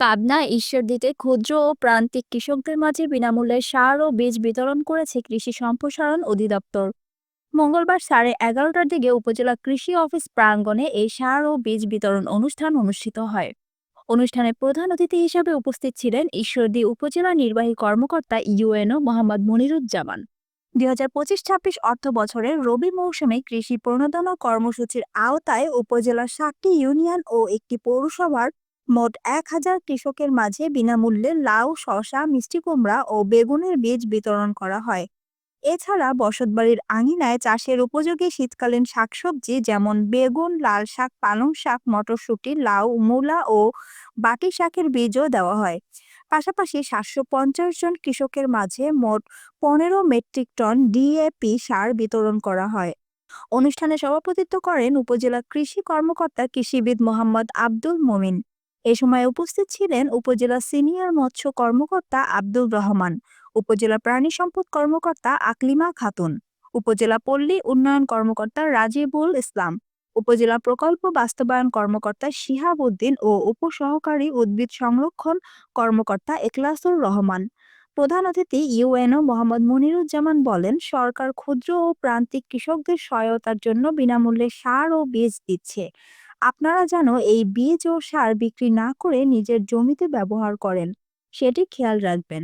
পাবনা, ঈশ্বরদীতে ক্ষুদ্র ও প্রান্তিক কৃষকদের মাঝে বিনামূল্যে সার ও বীজ বিতরণ করেছে কৃষি সম্প্রসারণ অধিদপ্তর। মঙ্গলবার সাড়ে এগারোটার দিকে উপজেলা কৃষি অফিস প্রাঙ্গণে এই সার ও বীজ বিতরণ অনুষ্ঠান অনুষ্ঠিত হয়। অনুষ্ঠানে প্রধান অতিথি হিসেবে উপস্থিত ছিলেন ঈশ্বরদী উপজেলা নির্বাহী কর্মকর্তা ইউএনও মোহাম্মদ মনিরুজ্জামান। দুই হাজার পঁচিশ ছাব্বিশ অর্থ বছরের রবি মৌসুমে কৃষি প্রণোদনা কর্মসূচির আওতায় উপজেলার সাতটি ইউনিয়ন ও একটি পৌরসভার মোট এক হাজার কৃষকের মাঝে বিনামূল্যে লাউ, শসা, মিষ্টি কুমড়া ও বেগুনের বীজ বিতরণ করা হয়। এছাড়া বসতবাড়ির আঙিনায় চাষের উপযোগী শীতকালীন শাকসবজি যেমন বেগুন, লাল শাক, পালং শাক, মটরশুঁটি, লাউ, মূলা ও বাটি শাকের বীজও দেওয়া হয়। পাশাপাশি সাতশো পঞ্চাশ জন কৃষকের মাঝে মোট পনেরো মেট্রিক টন ডিএপি সার বিতরণ করা হয়। অনুষ্ঠানে সভাপতিত্ব করেন উপজেলা কৃষি কর্মকর্তা কৃষিবিদ মোহাম্মদ আব্দুল মমিন। এ সময় উপস্থিত ছিলেন উপজেলা সিনিয়র মৎস্য কর্মকর্তা আব্দুল রহমান, উপজেলা প্রাণী সম্পদ কর্মকর্তা আকলিমা খাতুন, উপজেলা পল্লী উন্নয়ন কর্মকর্তা রাজিবুল ইসলাম, উপজেলা প্রকল্প বাস্তবায়ন কর্মকর্তা শিহাব উদ্দিন ও উপসহকারী উদ্ভিদ সংরক্ষণ কর্মকর্তা এখলাসুর রহমান। প্রধান অতিথি ইউএনও মোহাম্মদ মনিরুজ্জামান বলেন, সরকার ক্ষুদ্র ও প্রান্তিক কৃষকদের সহায়তার জন্য বিনামূল্যে সার ও বীজ দিচ্ছে। আপনারা যেন এই বীজ ও সার বিক্রি না করে নিজের জমিতে ব্যবহার করেন, সেটি খেয়াল রাখবেন।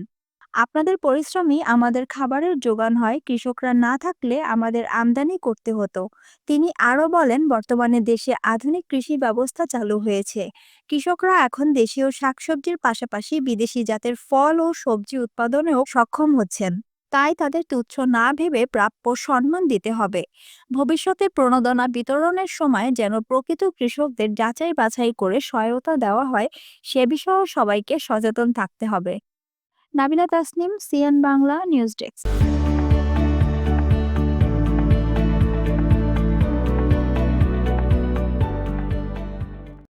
আপনাদের পরিশ্রমই আমাদের খাবারের যোগান হয়, কৃষকরা না থাকলে আমাদের আমদানি করতে হতো। তিনি আরও বলেন, বর্তমানে দেশে আধুনিক কৃষি ব্যবস্থা চালু হয়েছে। কৃষকরা এখন দেশীয় শাকসবজির পাশাপাশি বিদেশি জাতের ফল ও সবজি উৎপাদনেও সক্ষম হচ্ছেন। তাই তাদের তুচ্ছ না ভেবে প্রাপ্য সম্মান দিতে হবে। ভবিষ্যতে প্রণোদনা বিতরণের সময় যেন প্রকৃত কৃষকদের যাচাই বাছাই করে সহায়তা দেওয়া হয়, সে বিষয়ে সবাইকে সচেতন থাকতে হবে। Nabila Tasnim, CN Bangla news desk.